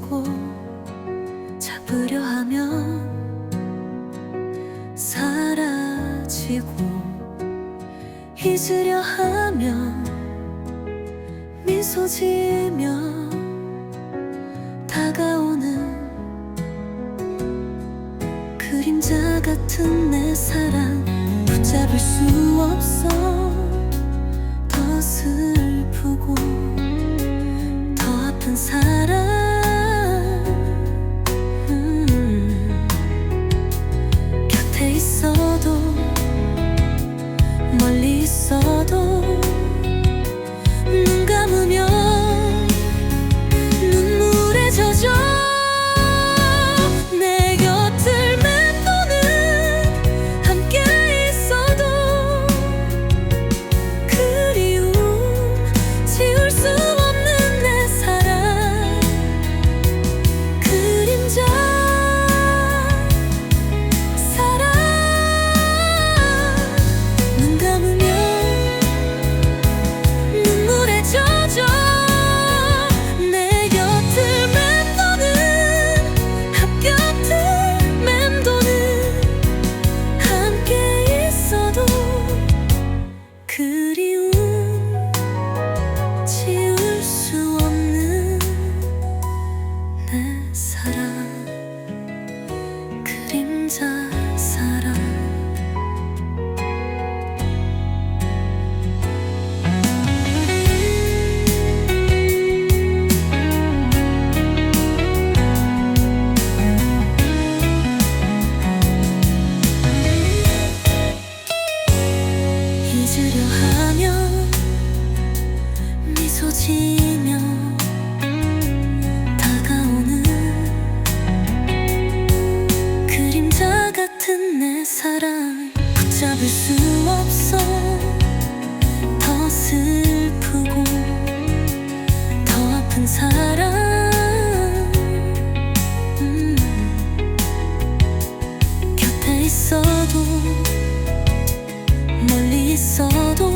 쥐고 잡으려 하면 사라지고 잊으려 하면 미소 지으며 다가오는 그림자 같은 내 사랑. 붙잡을 수 없어 있 스치며 다가오는 그림자 같은 내 사랑. 붙잡을 수 없어 더 슬프고 더 아픈 사랑. 음 곁에 있어도 멀리 있어도